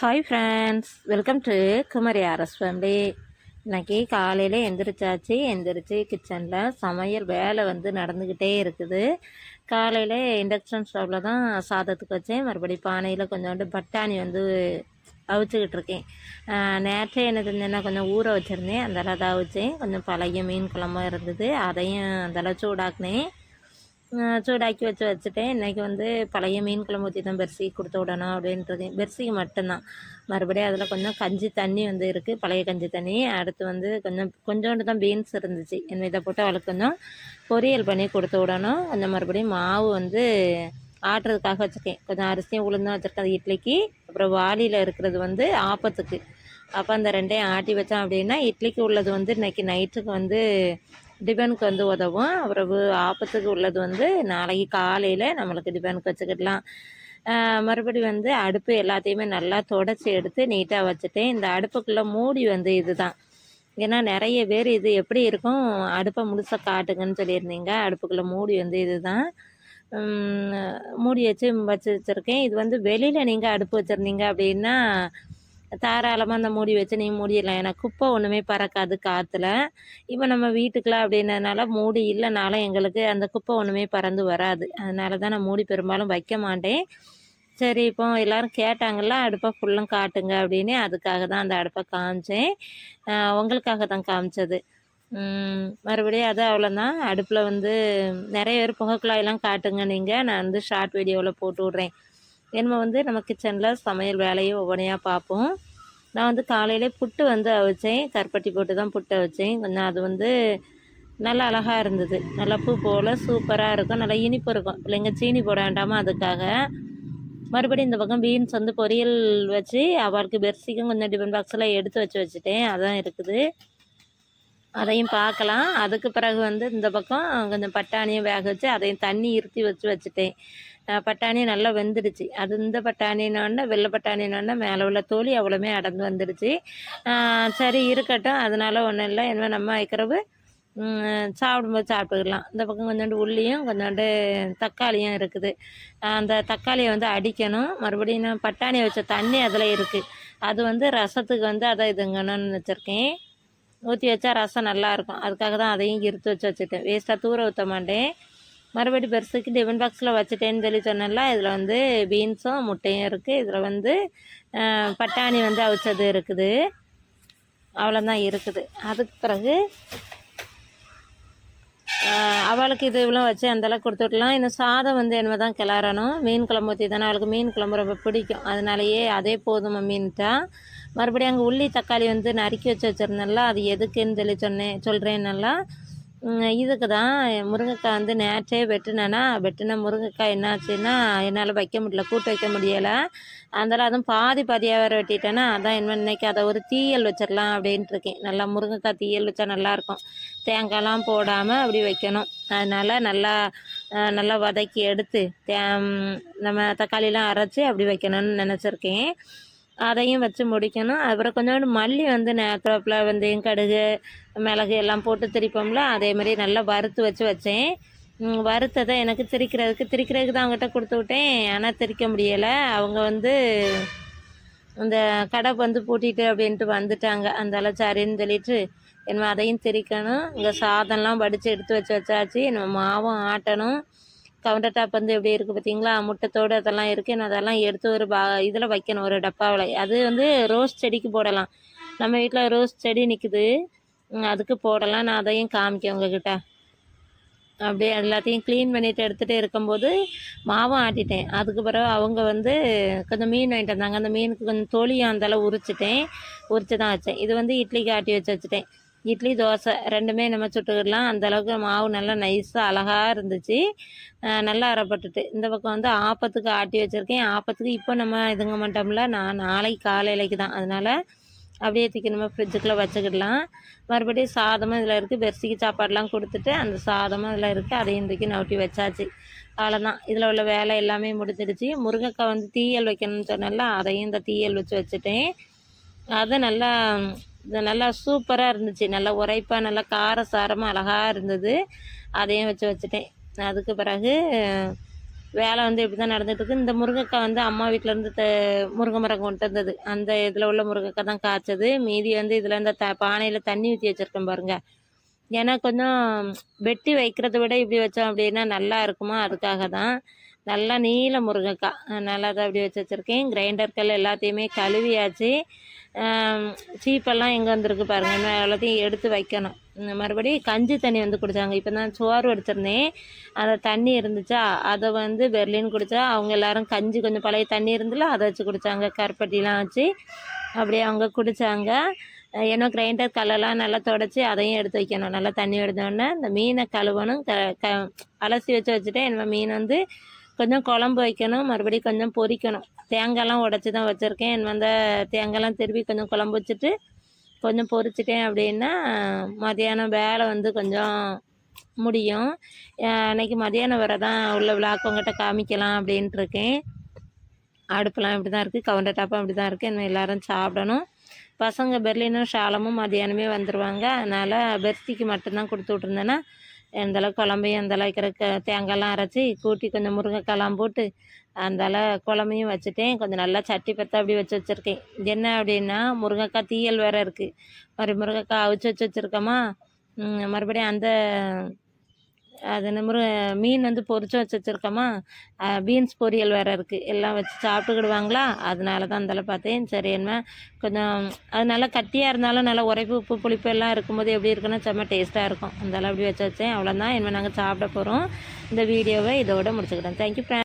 Hi friends welcome to Kumari Aras family இன்னைக்கு காலையில் எந்திரிச்சாச்சு. எந்திரிச்சு கிச்சனில் சமையல் வேலை வந்து நடந்துக்கிட்டே இருக்குது. காலையில் இண்டக்ஷன் ஸ்டவ்வில் தான் சாதத்துக்கு வச்சேன். மறுபடி பானையில் கொஞ்சோண்டு பட்டாணி வந்து அவிச்சுக்கிட்டு இருக்கேன். நேற்றே என்ன செஞ்சேன்னா கொஞ்சம் ஊற வச்சுருந்தேன். அதெல்லாம் தான் அவிச்சேன். கொஞ்சம் பழைய மீன் குழம்பும் இருந்தது. அதையும் அதெல்லாம் சூடாக்குனேன். சூடாக்கி வச்சு வச்சுட்டேன். இன்றைக்கி வந்து பழைய மீன் குழம்பு ஊற்றி தான் பெர்சி கொடுத்து விடணும் அப்படின்றது. பெர்சிக்கு மட்டும்தான். மறுபடியும் அதில் கொஞ்சம் கஞ்சி தண்ணி வந்து இருக்குது பழைய கஞ்சி தண்ணி. அடுத்து வந்து கொஞ்சம் கொஞ்சோண்டு தான் பீன்ஸ் இருந்துச்சு. என்ன இதை போட்டு அவளுக்கு கொஞ்சம் பொரியல் பண்ணி கொடுத்து விடணும். கொஞ்சம் மறுபடியும் மாவு வந்து ஆட்டுறதுக்காக வச்சுருக்கேன். கொஞ்சம் அரிசியும் உளுந்தும் வச்சுருக்கேன். அது இட்லிக்கு. அப்புறம் வாளியில் இருக்கிறது வந்து ஆப்பத்துக்கு. அப்போ அந்த ரெண்டையும் ஆட்டி வச்சோம் அப்படின்னா இட்லிக்கு உள்ளது வந்து இன்னைக்கு நைட்டுக்கு வந்து டிபனுக்கு வந்து உதவும். அப்புறம் ஆபத்துக்கு உள்ளது வந்து நாளைக்கு காலையில் நம்மளுக்கு டிபனுக்கு வச்சுக்கிடலாம். மறுபடி வந்து அடுப்பு எல்லாத்தையுமே நல்லா தொடச்சி எடுத்து நீட்டாக வச்சுட்டேன். இந்த அடுப்புக்குள்ளே மூடி வந்து இதுதான். ஏன்னா நிறைய பேர் இது எப்படி இருக்கும்? அடுப்பை முழுசாக காட்டுங்கன்னு சொல்லியிருந்தீங்க. அடுப்புக்குள்ளே மூடி வந்து இதுதான். மூடி வச்சு வச்சு வச்சுருக்கேன். இது வந்து வெளியில் நீங்கள் அடுப்பு வச்சுருந்தீங்க அப்படின்னா தாராளமாக அந்த மூடி வச்சு நீ மூடிடலாம். ஏன்னா குப்பை ஒன்றுமே பறக்காது காற்றுல இப்போ நம்ம வீட்டுக்குலாம் அப்படின்றதுனால மூடி இல்லைனாலும் எங்களுக்கு அந்த குப்பை ஒன்றுமே பறந்து வராது. அதனால தான் நான் மூடி பெரும்பாலும் வைக்க மாட்டேன். சரி இப்போ எல்லோரும் கேட்டாங்கல்ல அடுப்பை ஃபுல்லும் காட்டுங்க அப்படின்னு. அதுக்காக தான் அந்த அடுப்பை காமிச்சேன். உங்களுக்காக தான் காமிச்சது. மறுபடியும் அது அவ்வளோதான் அடுப்பில் வந்து நிறைய பேர் புகைக்குழாயெல்லாம் காட்டுங்க நீங்கள் நான் வந்து ஷார்ட் வீடியோவில் போட்டு விட்றேன். என்னமோ வந்து நம்ம கிச்சனில் சமையல் வேலையை ஒவ்வொன்றையாக பார்ப்போம். நான் வந்து காலையிலே புட்டு வந்து அவிச்சேன். கருப்பட்டி போட்டு தான் புட்டு அவிச்சேன். கொஞ்சம் அது வந்து நல்லா அழகாக இருந்தது. நல்லா பூ போல் சூப்பராக இருக்கும். நல்லா இனிப்பு இருக்கும். பிள்ளைங்க சீனி போட வேண்டாமா அதுக்காக. மறுபடியும் இந்த பக்கம் பீன்ஸ் வந்து பொரியல் வச்சு அவளுக்கு பெர்சிக்கும் கொஞ்சம் டிஃபன் பாக்ஸில் எடுத்து வச்சு வச்சுட்டேன். அதான் இருக்குது. அதையும் பார்க்கலாம். அதுக்கு பிறகு வந்து இந்த பக்கம் கொஞ்சம் பட்டாணியும் வேக வச்சு அதையும் தண்ணி இருத்தி வச்சு வச்சுட்டேன். பட்டாணி நல்லா வெந்துடுச்சு. அது இந்த பட்டாணினோடனே வெள்ளை பட்டாணினோடனே மேலே உள்ள தோழி அவ்வளோமே அடர்ந்து வந்துடுச்சு. சரி இருக்கட்டும். அதனால ஒன்றும் இல்லை. என்ன நம்ம வைக்கிறவு சாப்பிடும்போது சாப்பிட்டுக்கலாம். இந்த பக்கம் கொஞ்சோண்டு உள்ளியும் கொஞ்சோண்டு தக்காளியும் இருக்குது. அந்த தக்காளியை வந்து அடிக்கணும். மறுபடியும் நான் பட்டாணியை வச்ச தண்ணி அதில் இருக்குது அது வந்து ரசத்துக்கு வந்து அதை இதுங்கணும்னு வச்சுருக்கேன் ஊற்றி வச்சா ரசம் நல்லாயிருக்கும் அதுக்காக தான் அதையும் இருத்து வச்சு வச்சுட்டேன் வேஸ்ட்டாக தூர ஊற்ற மாட்டேன். மறுபடி பெருசுக்கு டிஃபன் பாக்ஸில் வச்சுட்டேன்னு சொல்லி சொன்னேன்ல இதில் வந்து பீன்ஸும் முட்டையும் இருக்குது இதில் வந்து பட்டாணி வந்து அவிச்சது இருக்குது. அவ்வளோதான் இருக்குது. அதுக்கு பிறகு அவளுக்கு இது இவ்வளோ வச்சு அந்தளவுக்கு கொடுத்து விடலாம் இன்னும் சாதம் வந்து என்ன தான் கிளறணும். மீன் குழம்பு ஊற்றி தானே அவளுக்கு மீன் குழம்பு ரொம்ப பிடிக்கும். அதனாலயே அதே போதும் மீன்ட்டா. மறுபடியும் அங்கே உள்ளி தக்காளி வந்து நறுக்கி வச்சு வச்சுருந்தேன்ல அது எதுக்குன்னு சொல்லி சொன்னேன் சொல்கிறேன்னெல்லாம் இதுக்கு தான் முருங்கைக்காய் வந்து நேற்றே வெட்டினேன்னா வெட்டின முருங்கைக்காய் என்னாச்சுன்னா என்னால் வைக்க முடியல கூட்டு வைக்க முடியலை. அதனால் அதுவும் பாதி பாதியாக வேறு வெட்டிட்டேன்னா அதான் என்ன இன்னைக்கு அதை ஒரு தீயல் வச்சிடலாம் அப்படின்ட்டு இருக்கேன். நல்லா முருங்கைக்காய் தீயல் வச்சா நல்லாயிருக்கும் தேங்காய்லாம் போடாமல் அப்படி வைக்கணும். அதனால் நல்லா நல்லா வதக்கி எடுத்து தே நம்ம தக்காளிலாம் அரைச்சி அப்படி வைக்கணும்னு நினச்சிருக்கேன். அதையும் வச்சு முடிக்கணும். அப்புறம் கொஞ்சோண்டு மல்லி வந்து நேக்கப்பில் வெந்தயம் கடுகு மிளகு எல்லாம் போட்டு திரிப்போம்ல அதே மாதிரி நல்லா வறுத்து வச்சு வச்சேன். வறுத்ததை எனக்கு திரிக்கிறதுக்கு திரிக்கிறதுக்கு தான் அவங்ககிட்ட கொடுத்து விட்டேன். ஆனால் திரிக்க முடியலை. அவங்க வந்து இந்த கடை வந்து பூட்டிட்டு அப்படின்ட்டு வந்துட்டாங்க. அந்த சரின்னு சொல்லிட்டு என்ன அதையும் திரிக்கணும். இங்கே சாதம்லாம் வடித்து எடுத்து வச்சு வச்சாச்சு. நம்ம மாவும் ஆட்டணும். கவுண்டர் டாப் வந்து எப்படி இருக்குது பார்த்தீங்களா முட்டத்தோடு அதெல்லாம் இருக்குது நான் அதெல்லாம் எடுத்து ஒரு பா இதில் வைக்கணும் ஒரு டப்பாவில். அது வந்து ரோஸ் செடிக்கு போடலாம். நம்ம வீட்டில் ரோஸ் செடி நிற்குது அதுக்கு போடலாம். நான் அதையும் காமிக்கேன் உங்ககிட்ட. அப்படியே எல்லாத்தையும் க்ளீன் பண்ணிட்டு எடுத்துகிட்டு இருக்கும்போது மாவும் ஆட்டிட்டேன். அதுக்கு பிறகு அவங்க வந்து கொஞ்சம் மீன் வாங்கிட்டு வந்தாங்க. அந்த மீனுக்கு கொஞ்சம் தோழியாக அந்தளவு உரிச்சிட்டேன். உரிச்சு தான் வச்சேன். இது வந்து இட்லிக்கு ஆட்டி வச்சு வச்சுட்டேன். இட்லி தோசை ரெண்டுமே நம்ம சுட்டுக்கிடலாம். அந்த அளவுக்கு மாவு நல்லா நைஸாக அழகாக இருந்துச்சு. நல்லா அரைப்பட்டுட்டு. இந்த பக்கம் வந்து ஆப்பத்துக்கு ஆட்டி வச்சுருக்கேன். ஆப்பத்துக்கு இப்போ நம்ம இதுங்க மாட்டோம்ல நான் நாளைக்கு காலையிலைக்கு தான். அதனால் அப்படியே தூக்கி நம்ம ஃப்ரிட்ஜுக்குள்ளே வச்சுக்கிடலாம். மறுபடியும் சாதமும் இதில் இருக்குது பெருசிக்கு சாப்பாடெலாம் கொடுத்துட்டு அந்த சாதமும் இதில் இருக்குது அதையும் தூக்கி நவுட்டி வச்சாச்சு. அவ்வளோதான் இதில் உள்ள வேலை எல்லாமே முடிச்சிடுச்சு முருங்கைக்காய் வந்து தீயல் வைக்கணும்னு சொன்னால அதையும் இந்த தீயல் வச்சு வச்சுட்டேன். அதை நல்லா இது நல்லா சூப்பராக இருந்துச்சு. நல்லா உரைப்பாக நல்லா கார சாரமாக அழகாக இருந்தது. அதையும் வச்சு வச்சுட்டேன். அதுக்கு பிறகு வேலை வந்து இப்படி தான் நடந்துகிட்ருக்கு இந்த முருங்கைக்காய் வந்து அம்மா வீட்டிலேருந்து த முருங்கை மரம் கொண்டு வந்தது. அந்த இதில் உள்ள முருங்கைக்காய் தான் காய்ச்சது. மீதி வந்து இதில் இந்த த பானையில் தண்ணி ஊற்றி வச்சுருக்கேன் பாருங்கள் ஏன்னா கொஞ்சம் வெட்டி வைக்கிறத விட இப்படி வச்சோம் அப்படின்னா நல்லா இருக்குமா? அதுக்காக தான் நல்லா நீல முருங்கைக்காய். நல்லா தான் அப்படி வச்சு வச்சுருக்கேன். கிரைண்டர் கல் எல்லாத்தையுமே கழுவியாச்சு. சீப்பெல்லாம் எங்கே வந்திருக்கு பாருங்கள் எல்லாத்தையும் எடுத்து வைக்கணும். மறுபடி கஞ்சி தண்ணி வந்து குடித்தாங்க இப்போ தான் சோறு வடிச்சிருந்தேன் அந்த தண்ணி இருந்துச்சா அதை வந்து பெர்லின் குடித்தா அவங்க எல்லோரும் கஞ்சி கொஞ்சம் பழைய தண்ணி இருந்துல அதை வச்சு குடித்தாங்க கருப்பட்டிலாம் வச்சு அப்படியே அவங்க குடித்தாங்க ஏன்னா கிரைண்டர் கல்லெல்லாம் நல்லா தொடச்சி அதையும் எடுத்து வைக்கணும். நல்லா தண்ணி எடுத்தோடனே இந்த மீனை கழுவணும். க க அலசி வச்சு வச்சுட்டு என்ன மீன் வந்து கொஞ்சம் குழம்பு வைக்கணும் மறுபடியும் கொஞ்சம் பொரிக்கணும். தேங்காய்லாம் உடச்சி தான் வச்சுருக்கேன். என் வந்த தேங்காய்லாம் திருப்பி கொஞ்சம் குழம்பு வச்சுட்டு கொஞ்சம் பொரிச்சிட்டேன் அப்படின்னா மதியானம் வேலை வந்து கொஞ்சம் முடியும். அன்னைக்கு மதியானம் வர தான் உள்ள விளாக் உங்கள்கிட்ட காமிக்கலாம் அப்படின்ட்டு இருக்கேன். அடுப்புலாம் இப்படி தான் இருக்குது கவுண்டர் டாப்பும் அப்படி தான் இருக்குது இன்னும் எல்லோரும் சாப்பிடணும். பசங்க பெர்லினும் ஷாலமும் மதியானமே வந்துடுவாங்க அதனால் பெர்த்திக்கு மட்டும்தான் கொடுத்து விட்ருந்தேன்னா இருந்தால குழம்பையும் அந்தளவு வைக்கிற க- தேங்காய்லாம் அரைச்சி கூட்டி கொஞ்சம் முருங்கைக்காய்லாம் போட்டு அந்தால குழம்பையும் வச்சுட்டேன். கொஞ்சம் நல்லா சட்டி பற்ற அப்படி வச்சு வச்சுருக்கேன். என்ன அப்படின்னா முருங்கைக்காய் தீயல் வேறு இருக்குது மறு முருங்கைக்காய் அவிச்சு வச்சு வச்சுருக்கோமா? மறுபடியும் அந்த அது என்ன மீன் வந்து பொரிச்சு வச்சு வச்சுருக்கோமா பீன்ஸ் பொரியல் வேறு இருக்குது எல்லாம் வச்சு சாப்பிட்டுக்கிடுவாங்களா? அதனால தான் அந்தளவு பார்த்தேன். சரி என்ன? கொஞ்சம் அது நல்லா கட்டியாக இருந்தாலும் நல்லா உரைப்பு உப்பு புளிப்பு எல்லாம் இருக்கும்போது எப்படி இருக்குன்னா செம்ம டேஸ்ட்டாக இருக்கும். அந்தளவு அப்படி வச்சு வச்சேன். அவ்வளோதான் என்ன நாங்கள் சாப்பிட போகிறோம் இந்த வீடியோவை இதோட முடிச்சுக்கிறேன் தேங்க்யூ